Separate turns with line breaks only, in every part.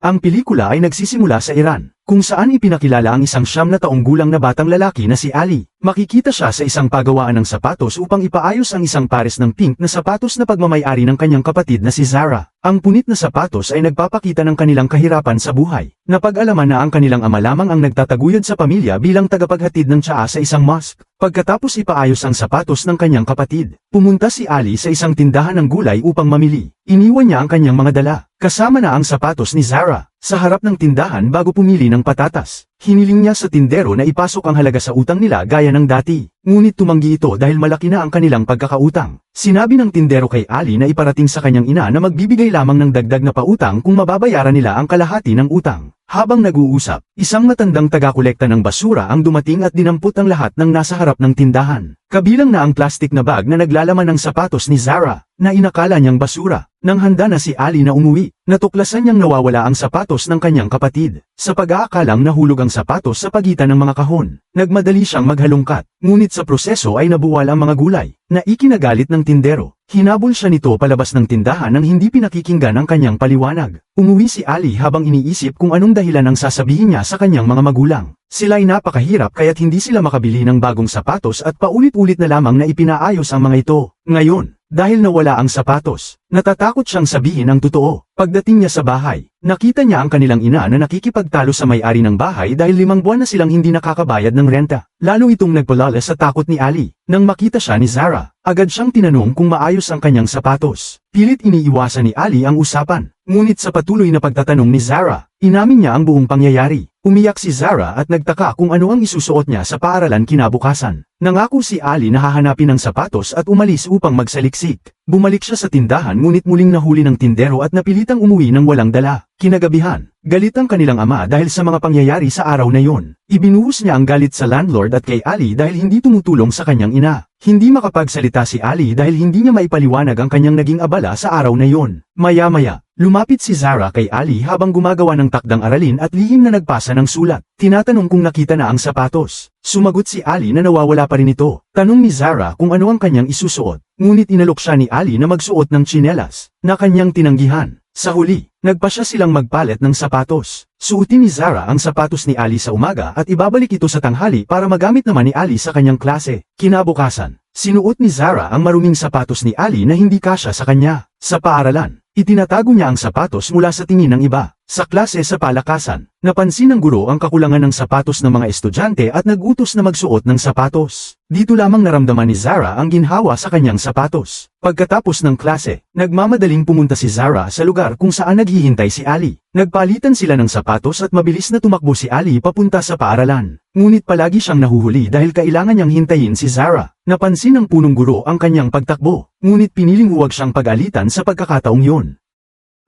Ang pelikula ay nagsisimula sa Iran, kung saan ipinakilala ang isang siyam na taong gulang na batang lalaki na si Ali. Makikita siya sa isang pagawaan ng sapatos upang ipaayos ang isang pares ng pink na sapatos na pagmamayari ng kanyang kapatid na si Zara. Ang punit na sapatos ay nagpapakita ng kanilang kahirapan sa buhay. Napag-alaman na ang kanilang ama lamang ang nagtataguyod sa pamilya bilang tagapaghatid ng tsaa sa isang mosque. Pagkatapos ipaayos ang sapatos ng kanyang kapatid, pumunta si Ali sa isang tindahan ng gulay upang mamili. Iniwan niya ang kanyang mga dala, kasama na ang sapatos ni Zara, sa harap ng tindahan bago pumili ng patatas. Hiniling niya sa tindero na ipasok ang halaga sa utang nila gaya ng dati, ngunit tumanggi ito dahil malaki na ang kanilang pagkakautang. Sinabi ng tindero kay Ali na iparating sa kanyang ina na magbibigay lamang ng dagdag na pautang kung mababayaran nila ang kalahati ng utang. Habang nag-uusap, isang matandang taga-kolekta ng basura ang dumating at dinampot ang lahat ng nasa harap ng tindahan. Kabilang na ang plastic na bag na naglalaman ng sapatos ni Zara, na inakala niyang basura. Nang handa na si Ali na umuwi, natuklasan niyang nawawala ang sapatos ng kanyang kapatid. Sa pag-aakalang nahulog ang sapatos sa pagitan ng mga kahon, nagmadali siyang maghalongkat. Ngunit sa proseso ay nabuwal ang mga gulay, na ikinagalit ng tindero. Hinabol siya nito palabas ng tindahan nang hindi pinakikinggan ang kanyang paliwanag. Umuwi si Ali habang iniisip kung anong dahilan ang sasabihin niya sa kanyang mga magulang. Sila ay napakahirap kaya't hindi sila makabili ng bagong sapatos at paulit-ulit na lamang na ipinaayos ang mga ito. Ngayon, dahil nawala ang sapatos, natatakot siyang sabihin ang totoo. Pagdating niya sa bahay, nakita niya ang kanilang ina na nakikipagtalo sa may-ari ng bahay dahil limang buwan na silang hindi nakakabayad ng renta. Lalo itong nagpalala sa takot ni Ali. Nang makita siya ni Zara, agad siyang tinanong kung maayos ang kanyang sapatos. Pilit iniiwasan ni Ali ang usapan. Ngunit sa patuloy na pagtatanong ni Zara, inamin niya ang buong pangyayari. Umiyak si Zara at nagtaka kung ano ang isusuot niya sa paaralan kinabukasan. Nangako si Ali na hahanapin ng sapatos at umalis upang magsaliksik. Bumalik siya sa tindahan ngunit muling nahuli ng tindero at napilitang umuwi ng walang dala. Kinagabihan, galit ang kanilang ama dahil sa mga pangyayari sa araw na yon. Ibinuhos niya ang galit sa landlord at kay Ali dahil hindi tumutulong sa kanyang ina. Hindi makapagsalita si Ali dahil hindi niya maipaliwanag ang kanyang naging abala sa araw na yon. Maya-maya, lumapit si Zara kay Ali habang gumagawa ng takdang aralin at lihim na nagpasa ng sulat. Tinatanong kung nakita na ang sapatos. Sumagot si Ali na nawawala pa rin ito. Tanong ni Zara kung ano ang kanyang isusuot. Ngunit inalok siya ni Ali na magsuot ng tsinelas, na kanyang tinanggihan. Sa huli, nagpa siya silang magpalit ng sapatos. Suotin ni Zara ang sapatos ni Ali sa umaga at ibabalik ito sa tanghali para magamit naman ni Ali sa kanyang klase. Kinabukasan, sinuot ni Zara ang maruming sapatos ni Ali na hindi kasya sa kanya. Sa paaralan, itinatago niya ang sapatos mula sa tingin ng iba. Sa klase sa palakasan, napansin ng guro ang kakulangan ng sapatos ng mga estudyante at nagutos na magsuot ng sapatos. Dito lamang naramdaman ni Zara ang ginhawa sa kanyang sapatos. Pagkatapos ng klase, nagmamadaling pumunta si Zara sa lugar kung saan naghihintay si Ali. Nagpalitan sila ng sapatos at mabilis na tumakbo si Ali papunta sa paaralan. Ngunit palagi siyang nahuhuli dahil kailangan niyang hintayin si Zara. Napansin ng punong guro ang kanyang pagtakbo, ngunit piniling huwag siyang pag-alitan sa pagkakataong yun.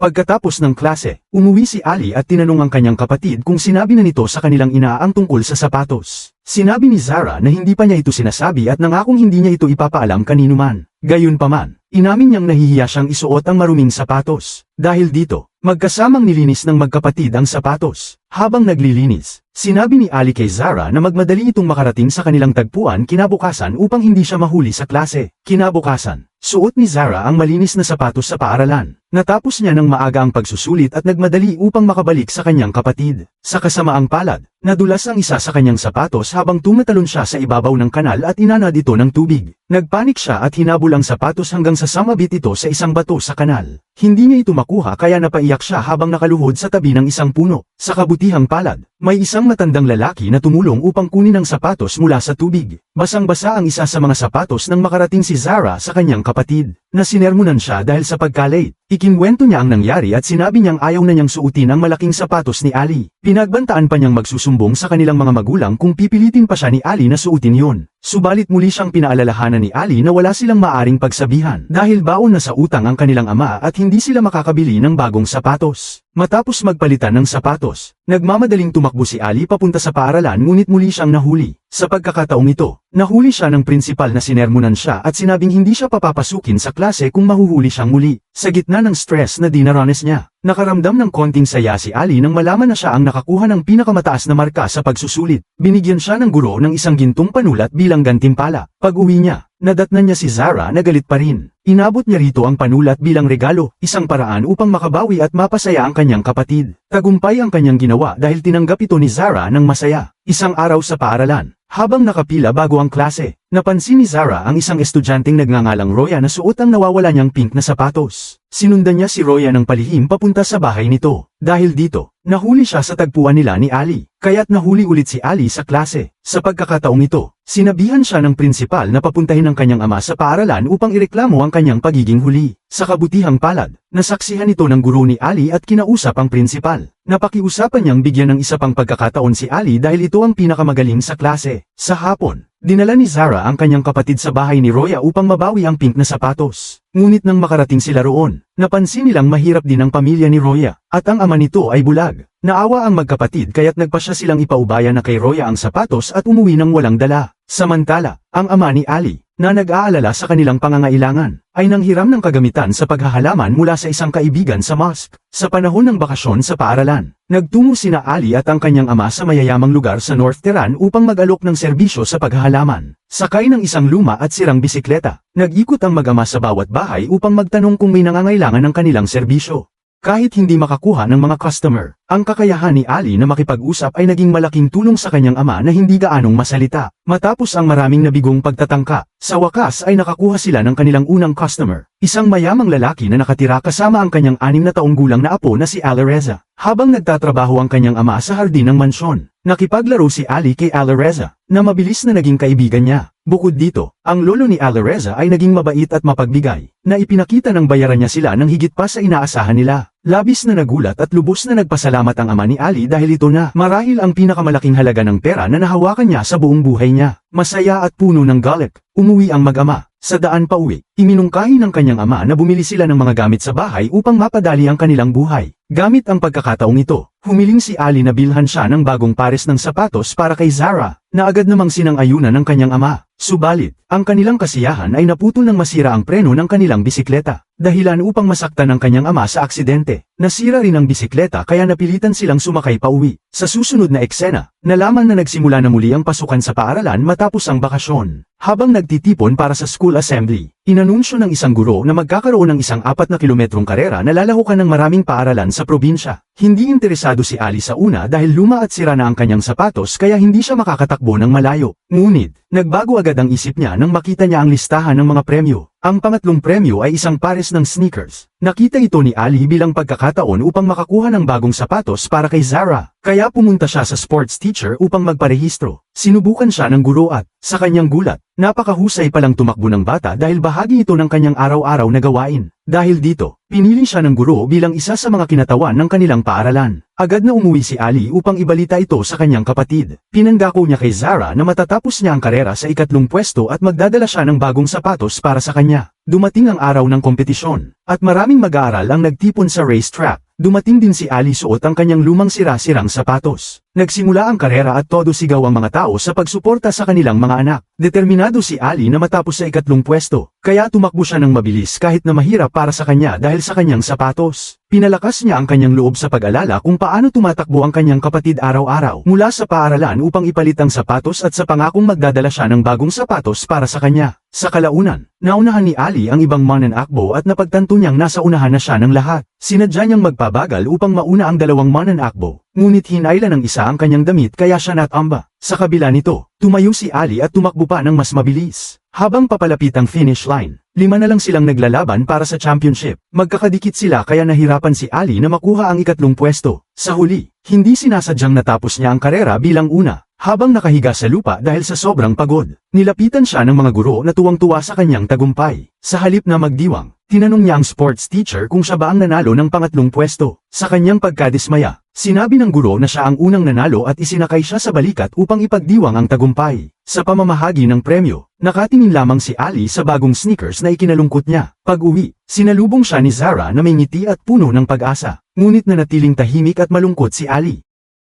Pagkatapos ng klase, umuwi si Ali at tinanong ang kanyang kapatid kung sinabi na nito sa kanilang ina ang tungkol sa sapatos. Sinabi ni Zara na hindi pa niya ito sinasabi at nangakong hindi niya ito ipapaalam kanino man. Gayunpaman, inamin niyang nahihiya siyang isuot ang maruming sapatos. Dahil dito, magkasamang nilinis ng magkapatid ang sapatos. Habang naglilinis, sinabi ni Ali kay Zara na magmadali itong makarating sa kanilang tagpuan kinabukasan upang hindi siya mahuli sa klase. Kinabukasan, suot ni Zara ang malinis na sapatos sa paaralan. Natapos niya ng maaga ang pagsusulit at nagmadali upang makabalik sa kanyang kapatid. Sa kasamaang palad, nadulas ang isa sa kanyang sapatos habang tumatalon siya sa ibabaw ng kanal at inanad ito ng tubig. Nagpanik siya at hinabol ang sapatos hanggang sa samabit ito sa isang bato sa kanal. Hindi niya ito makuha kaya napaiyak siya habang nakaluhod sa tabi ng isang puno. Sa kabutihang palad, may isang matandang lalaki na tumulong upang kunin ang sapatos mula sa tubig. Basang-basa ang isa sa mga sapatos nang makarating si Zara sa kanyang kapatid, na sinermonan siya dahil sa pagkalate. Ikinwento niya ang nangyari at sinabi niyang ayaw na niyang suotin ang malaking sapatos ni Ali. Pinagbantaan pa niyang magsusumbong sa kanilang mga magulang kung pipilitin pa siya ni Ali na suotin yun. Subalit muli siyang pinaalalahanan ni Ali na wala silang maaring pagsabihan dahil baon na sa utang ang kanilang ama at hindi sila makakabili ng bagong sapatos. Matapos magpalitan ng sapatos, nagmamadaling tumakbo si Ali papunta sa paaralan ngunit muli siyang nahuli. Sa pagkakataong ito, nahuli siya ng prinsipal na sinermonan siya at sinabing hindi siya papapasukin sa klase kung mahuhuli siyang muli. Sa gitna ng stress na dinaranas niya, nakaramdam ng konting saya si Ali nang malaman na siya ang nakakuha ng pinakamataas na marka sa pagsusulit. Binigyan siya ng guro ng isang gintong panulat bilang gantimpala. Pag uwi niya, nadatnan niya si Zara na galit pa rin. Inabot niya rito ang panulat bilang regalo, isang paraan upang makabawi at mapasaya ang kanyang kapatid. Tagumpay ang kanyang ginawa dahil tinanggap ito ni Zara ng masaya. Isang araw sa paaralan, habang nakapila bago ang klase, napansin ni Zara ang isang estudyanteng nagngangalang Roya na suot ang nawawala niyang pink na sapatos. Sinundan niya si Roya ng palihim papunta sa bahay nito. Dahil dito, nahuli siya sa tagpuan nila ni Ali, kaya't nahuli ulit si Ali sa klase. Sa pagkakataong ito, sinabihan siya ng prinsipal na papuntahin ang kanyang ama sa paaralan upang ireklamo ang kanyang pagiging huli. Sa kabutihang palad, nasaksihan ito ng guro ni Ali at kinausap ang prinsipal. Napakiusapan niyang bigyan ng isa pang pagkakataon si Ali dahil ito ang pinakamagaling sa klase. Sa hapon, dinala ni Zara ang kanyang kapatid sa bahay ni Roya upang mabawi ang pink na sapatos. Ngunit nang makarating sila roon, napansin nilang mahirap din ang pamilya ni Roya, at ang ama nito ay bulag. Naawa ang magkapatid kaya't nagpasya silang ipaubaya na kay Roya ang sapatos at umuwi ng walang dala. Samantala, ang ama ni Ali, na nag-aalala sa kanilang pangangailangan, ay nanghiram ng kagamitan sa paghahalaman mula sa isang kaibigan sa mosque. Sa panahon ng bakasyon sa paaralan, nagtungo sina Ali at ang kanyang ama sa mayayamang lugar sa North Tehran upang mag-alok ng serbisyo sa paghahalaman. Sakay ng isang luma at sirang bisikleta, nag-ikot ang mag-ama sa bawat bahay upang magtanong kung may nangangailangan ng kanilang serbisyo. Kahit hindi makakuha ng mga customer, ang kakayahan ni Ali na makipag-usap ay naging malaking tulong sa kanyang ama na hindi gaanong masalita. Matapos ang maraming nabigong pagtatangka, sa wakas ay nakakuha sila ng kanilang unang customer, isang mayamang lalaki na nakatira kasama ang kanyang anim na taong gulang na apo na si Alareza. Habang nagtatrabaho ang kanyang ama sa hardin ng mansyon, nakipaglaro si Ali kay Alareza, na mabilis na naging kaibigan niya. Bukod dito, ang lolo ni Alareza ay naging mabait at mapagbigay, na ipinakita ng bayaran niya sila ng higit pa sa inaasahan nila. Labis na nagulat at lubos na nagpasalamat ang ama ni Ali dahil ito na marahil ang pinakamalaking halaga ng pera na nahawakan niya sa buong buhay niya. Masaya at puno ng galak, umuwi ang mag-ama. Sa daan pa uwi, iminungkahi ng kanyang ama na bumili sila ng mga gamit sa bahay upang mapadali ang kanilang buhay. Gamit ang pagkakataong ito, humiling si Ali na bilhan siya ng bagong pares ng sapatos para kay Zara, na agad namang sinang-ayunan ng kanyang ama. Subalit, ang kanilang kasiyahan ay naputol ng masira ang preno ng kanilang bisikleta, dahilan upang masaktan ang kanyang ama sa aksidente. Nasira rin ang bisikleta kaya napilitan silang sumakay pa uwi. Sa susunod na eksena, nalaman na nagsimula na muli ang pasukan sa paaralan matapos ang bakasyon. Habang nagtitipon para sa school assembly, inanunsyo ng isang guro na magkakaroon ng isang apat na kilometrong karera na lalahukan ng maraming paaralan sa probinsya. Hindi interesado si Ali sa una dahil luma at sira na ang kanyang sapatos kaya hindi siya makakatakbo ng malayo. Ngunit, nagbago agad ang isip niya nang makita niya ang listahan ng mga premyo. Ang pangatlong premyo ay isang pares ng sneakers. Nakita ito ni Ali bilang pagkakataon upang makakuha ng bagong sapatos para kay Zara. Kaya pumunta siya sa sports teacher upang magparehistro. Sinubukan siya ng guro at, sa kanyang gulat, napakahusay palang tumakbo ng bata dahil bahagi ito ng kanyang araw-araw na gawain. Dahil dito, pinili siya ng guro bilang isa sa mga kinatawan ng kanilang paaralan. Agad na umuwi si Ali upang ibalita ito sa kanyang kapatid. Pinangako niya kay Zara na matatapos niya ang karera sa ikatlong pwesto at magdadala siya ng bagong sapatos para sa kanya. Dumating ang araw ng kompetisyon, at maraming mag-aaral ang nagtipon sa racetrack. Dumating din si Ali suot ang kanyang lumang sira-sirang sapatos. Nagsimula ang karera at todo sigaw ang mga tao sa pagsuporta sa kanilang mga anak. Determinado si Ali na matapos sa ikatlong pwesto, kaya tumakbo siya ng mabilis kahit na mahirap para sa kanya dahil sa kanyang sapatos. Pinalakas niya ang kanyang loob sa pag-alala kung paano tumatakbo ang kanyang kapatid araw-araw mula sa paaralan upang ipalit ang sapatos at sa pangakong magdadala siya ng bagong sapatos para sa kanya. Sa kalaunan, naunahan ni Ali ang ibang mananakbo at napagtanto niyang nasa unahan na siya ng lahat. Sinadya niyang magpabagal upang mauna ang dalawang mananakbo, ngunit hinayla ng isa ang kanyang damit kaya siya natamba. Sa kabila nito, tumayo si Ali at tumakbo pa ng mas mabilis. Habang papalapit ang finish line, lima na lang silang naglalaban para sa championship. Magkakadikit sila kaya nahirapan si Ali na makuha ang ikatlong pwesto. Sa huli, hindi sinasadyang natapos niya ang karera bilang una, habang nakahiga sa lupa dahil sa sobrang pagod. Nilapitan siya ng mga guro na tuwang-tuwa sa kanyang tagumpay. Sa halip na magdiwang, tinanong niya ang sports teacher kung siya ba ang nanalo ng pangatlong pwesto. Sa kanyang pagkadismaya, sinabi ng guro na siya ang unang nanalo at isinakay siya sa balikat upang ipagdiwang ang tagumpay. Sa pamamahagi ng premyo, nakatingin lamang si Ali sa bagong sneakers na ikinalungkot niya. Pag-uwi, sinalubong siya ni Zara na may ngiti at puno ng pag-asa. Ngunit nanatiling tahimik at malungkot si Ali.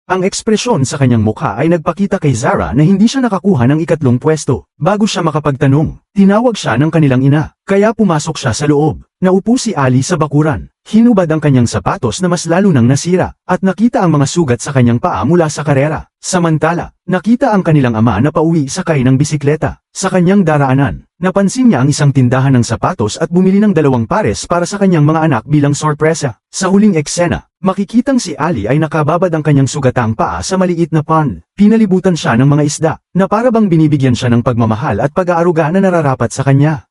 Ang ekspresyon sa kanyang mukha ay nagpakita kay Zara na hindi siya nakakuha ng ikatlong pwesto. Bago siya makapagtanong, tinawag siya ng kanilang ina, kaya pumasok siya sa loob. Naupo si Ali sa bakuran. Hinubad ang kanyang sapatos na mas lalo nang nasira, at nakita ang mga sugat sa kanyang paa mula sa karera. Samantala, nakita ang kanilang ama na pauwi sakay ng bisikleta. Sa kanyang daraanan, napansin niya ang isang tindahan ng sapatos at bumili ng dalawang pares para sa kanyang mga anak bilang sorpresa. Sa huling eksena, makikitang si Ali ay nakababad ang kanyang sugatang paa sa maliit na pond. Pinalibutan siya ng mga isda, na para bang binibigyan siya ng pagmamahal at pag-aaruga na nararapat sa kanya.